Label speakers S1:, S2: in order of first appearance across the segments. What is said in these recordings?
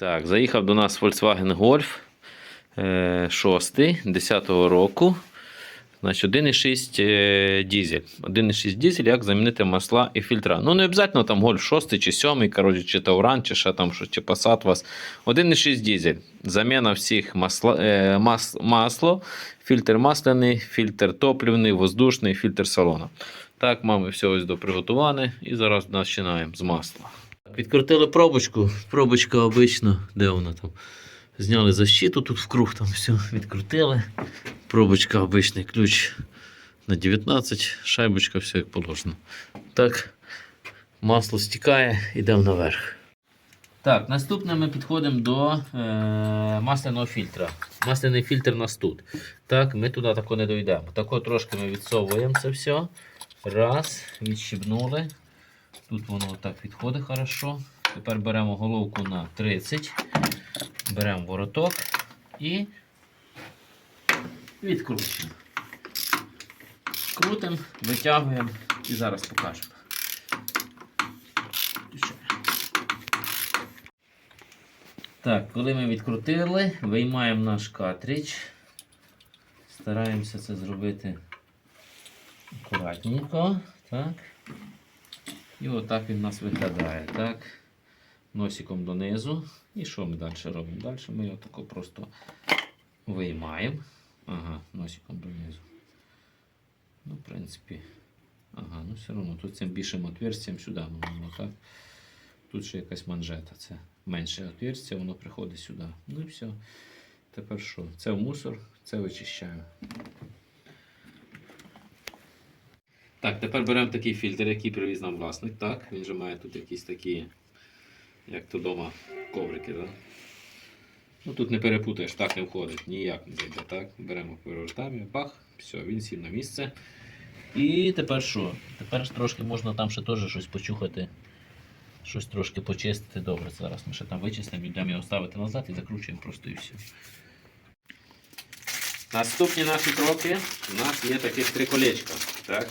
S1: Так, заїхав до нас Volkswagen Golf е, 6 10-го року. Значить, 1,6 е, дізель. 1,6 дізель, як замінити масла і фільтра. Ну, не обов'язково там Golf 6 чи 7, коротше, чи Тауран, чи ще там, що, чи Passat вас. 1,6 дізель. Заміна всіх масла, е, мас, масло, фільтр масляний, фільтр топливний, воздушний, фільтр салона. Так, мами, все ось доприготуване. І зараз починаємо з масла. Відкрутили пробочку. Пробочка обична. Де вона там? Зняли защиту, тут вкруг там все відкрутили. Пробочка обичний ключ на 19, шайбочка, все як положено. Так, масло стікає, йдемо наверх. Так, наступне ми підходимо до е, масляного фільтра. Масляний фільтр у нас тут. Так, ми туди тако не дійдемо. Тако трошки ми відсовуємо це все. Раз, відщібнули. Тут воно так відходить хорошо. Тепер беремо головку на 30, беремо вороток і відкручуємо. Крутимо, витягуємо і зараз покажемо. Так, коли ми відкрутили, виймаємо наш картридж. Стараємося це зробити акуратненько. Так. І отак він у нас виглядає. Так. Носиком донизу. І що ми далі робимо? Далі ми його тако просто виймаємо. Ага, носиком донизу. Ну, в принципі. Ага, ну все одно тут цим більшим отверстием сюди воно так. Тут ще якась манжета. Це менше отверстие, воно приходить сюди. Ну і все. Тепер що? Це в мусор, це вичищаю. Так, тепер беремо такий фільтр, який привіз нам власник. Так, він же має тут якісь такі, як то вдома, коврики. Да? Ну, тут не перепутаєш, так не входить, ніяк не зайде. Так, беремо перевертаємо, бах, все, він сів на місце. І тепер що? Тепер трошки можна там ще теж щось почухати, щось трошки почистити. Добре, зараз ми ще там вичистимо, йдемо його ставити назад і закручуємо просто і все. Наступні наші кроки. У нас є таких три колечка. Так?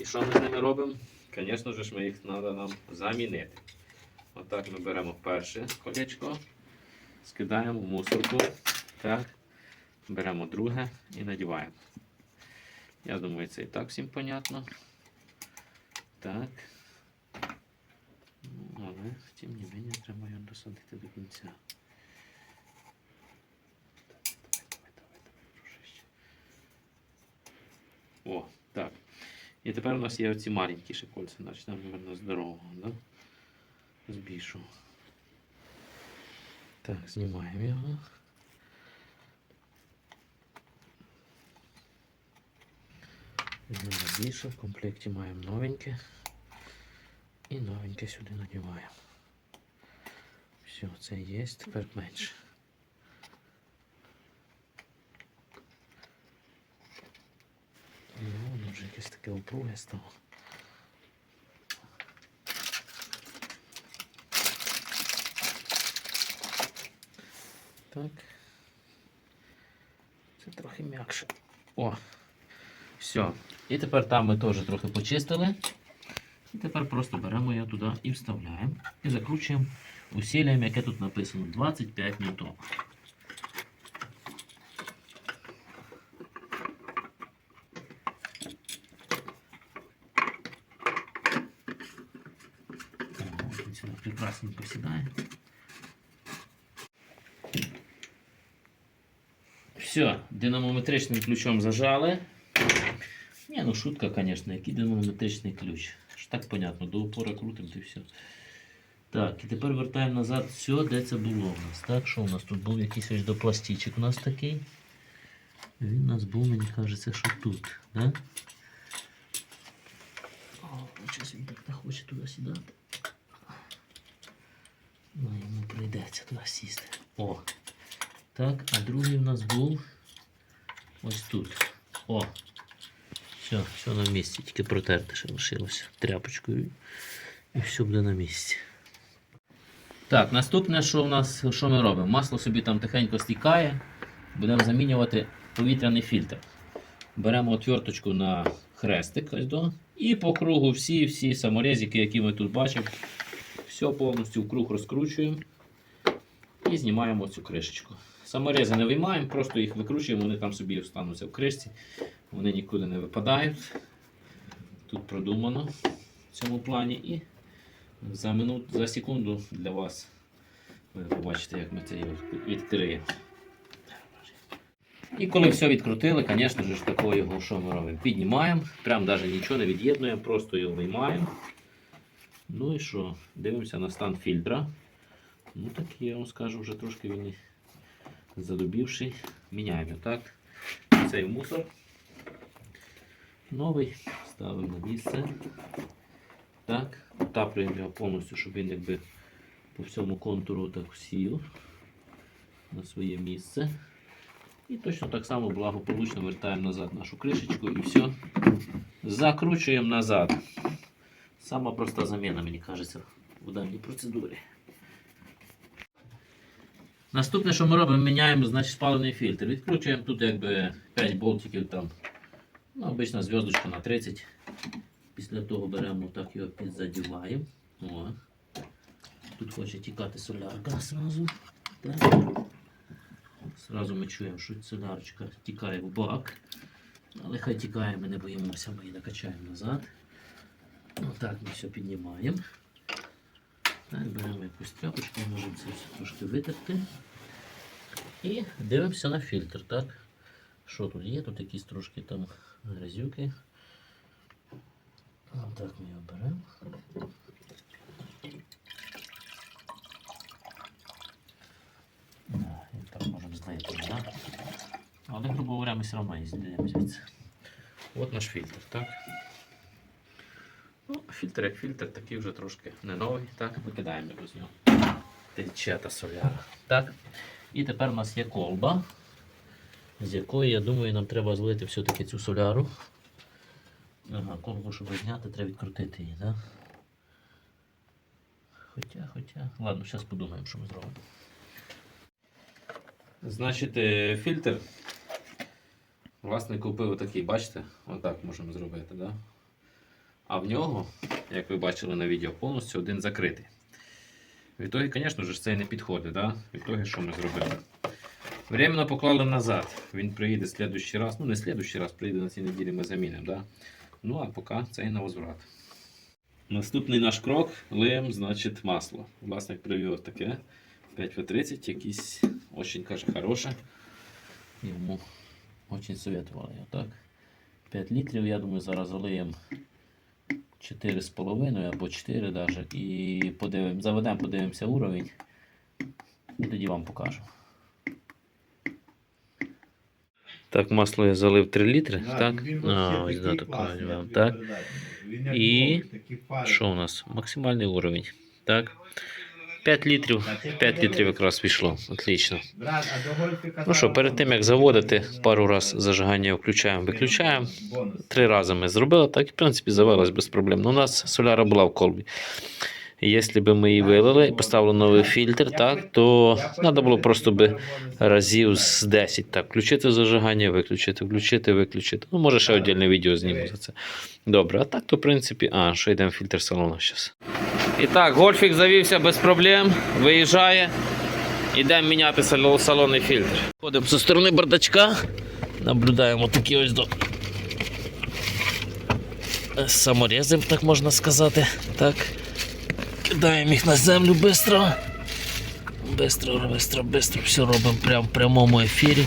S1: І що ми з ними робимо? Звісно ж, ми їх треба нам замінити. Отак ми беремо перше колечко, скидаємо в мусорку. Так. Беремо друге і надіваємо. Я думаю, це і так всім понятно. Так. Ну, але, тим не менее, треба його досадити до кінця. Давай, давай, давай, давай, дружище. О. І тепер у нас є оці маленькі ще кольця, значить нам, мабуть, здорового, да? Збільшу. Так, знімаємо його. Візьмемо більше, в комплекті маємо новеньке. І новеньке сюди надіваємо. Все, це є, тепер менше. Ну, воно вже якесь таке упруге стало. Так. Це трохи м'якше. О! Все. І тепер там ми теж трохи почистили. І тепер просто беремо його туди і вставляємо. І закручуємо усіллями, яке тут написано 25 ньютон. О, він сюди прекрасненько сідає. Все, динамометричним ключом зажали. Ні, ну шутка, звісно, який динамометричний ключ. Так понятно, до опора крутим і все. Так, і тепер вертаємо назад все, де це було у нас. Так, що у нас тут був якийсь ось допластичок у нас такий. Він у нас був, мені кажеться, що тут. Да? О, щось він так не хоче туди сідати. Ну, йому прийдеться туди сісти. О. Так, а другий у нас був ось тут. О. Все, все на місці, тільки протерти ще лишилося тряпочкою. І все буде на місці. Так, наступне, що в нас, що ми робимо? Масло собі там тихенько стікає. Будемо замінювати повітряний фільтр. Беремо отверточку на хрестик ось до, і по кругу всі-всі саморезики, які ми тут бачимо, все повністю в круг розкручуємо. І знімаємо цю кришечку. Саморези не виймаємо, просто їх викручуємо, вони там собі остануться в кришці. Вони нікуди не випадають. Тут продумано в цьому плані. І за минут, за секунду для вас ви побачите, як ми це відкриємо. І коли все відкрутили, звісно ж, такого його що ми робимо? Піднімаємо, прям навіть нічого не від'єднуємо, просто його виймаємо. Ну і що? Дивимося на стан фільтра. Ну так я вам скажу, вже трошки він задубівший. Міняємо так. Цей мусор. Новий ставимо на місце. Так, отаплюємо його повністю, щоб він якби по всьому контуру так сів на своє місце. І точно так само благополучно вертаємо назад нашу кришечку і все. Закручуємо назад. Сама проста заміна, мені кажеться, в даній процедурі. Наступне, що ми робимо, міняємо значить, спалений фільтр. Відкручуємо тут якби 5 болтиків там. Ну, обична зв'язочка на 30. Після того беремо так його підзадіваємо. О. Тут хоче тікати солярка зразу. Так. Зразу ми чуємо, що солярочка тікає в бак. Але хай тікає, ми не боїмося, ми її накачаємо назад. Отак ми все піднімаємо. Так, беремо якусь тряпочку, можемо це все трошки витерти. І дивимося на фільтр, так? Що тут є? Тут якісь трошки там грязюки. Отак ми його беремо. Так можемо знайти, да? Але, грубо говоря, ми все одно її знайдемо звідси. От наш фільтр, так? Ну, фільтр як фільтр, такий вже трошки не новий. Так, викидаємо його з нього. Тече соляра. Так. І тепер у нас є колба, з якої, я думаю, нам треба злити все-таки цю соляру. Ага, колбу, щоб зняти, треба відкрутити її, так? Хоча, хоча. Ладно, зараз подумаємо, що ми зробимо. Значить, е, фільтр. Власник купив отакий, бачите? Отак можемо зробити, да? А в нього, як ви бачили на відео, повністю один закритий. Відтоді, звісно ж, це не підходить. Да? Відтоді, що ми зробили? Временно поклали назад. Він приїде слідущий раз. Ну, не слідущий раз, приїде на цій неділі, ми замінимо. Да? Ну, а поки це і на возврат. Наступний наш крок лиємо, значить, масло. Власник привів таке 5В30, якийсь очень каже, хороше. Йому очень советували його, 5 літрів, я думаю, зараз залиємо 4,5 або 4 даже. І подивимо, заведемо, подивимося уровень. І тоді вам покажу. Так, масло я залив 3 літри, так? А, ось да, такое вам, так. І Що у нас? Максимальний уровень. Так. 5 літрів. 5 літрів якраз пішло. Отлично. Ну що, перед тим як заводити, пару раз зажигання включаємо, виключаємо. Три рази ми зробили так, і в принципі завелось без проблем. Ну, у нас соляра була в колбі. Якщо б ми її вилили і поставили новий фільтр, так, то треба було просто би разів з 10 так, включити зажигання, виключити, включити, виключити. Ну, може, ще віддільне відео зніму за це. Добре, а так, то в принципі, а, що йдемо в фільтр салону зараз. І так, гольфік завівся без проблем, виїжджає. Йдемо міняти сал- салонний фільтр. Ходимо зі сторони бардачка, наблюдаємо такі ось до саморези, так можна сказати. Так. Кидаємо їх на землю швидко. Бистро, бистро, бистро все робимо прямо в прямому ефірі.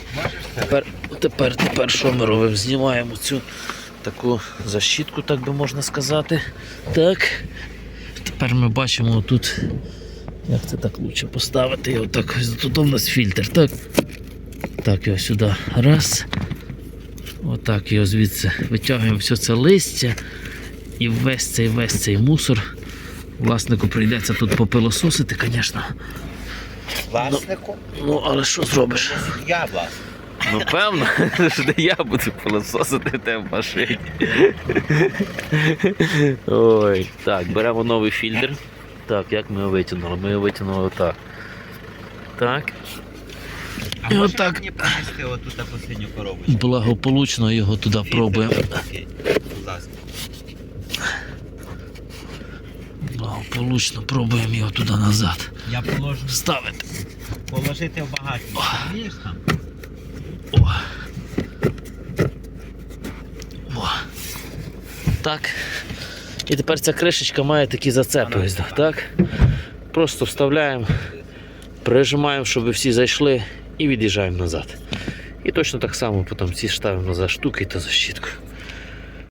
S1: Тепер, тепер, тепер що ми робимо? Знімаємо цю таку защітку, так би можна сказати. Так. Тепер ми бачимо тут, як це так лучше поставити. Його так, тут у нас фільтр. Так, так його сюди. Раз. Отак його звідси витягуємо все це листя і весь цей весь цей мусор. Власнику прийдеться тут попилососити, звісно.
S2: Власнику?
S1: Ну, але що зробиш?
S2: Я власник.
S1: Ну, певно, що не я буду пилососити те в машині. Ой, так, беремо новий фільтр. Так, як ми його витягнули? Ми його витягнули отак. Так. І отак. Благополучно його туди пробуємо. Благополучно пробуємо його туди назад.
S2: Я положу.
S1: Ставити.
S2: Положити в багажник.
S1: О. Так. І тепер ця кришечка має такі зацепи. Так? Просто вставляємо, прижимаємо, щоб всі зайшли, і від'їжджаємо назад. І точно так само потім ці ставимо за штуки та за щіткою.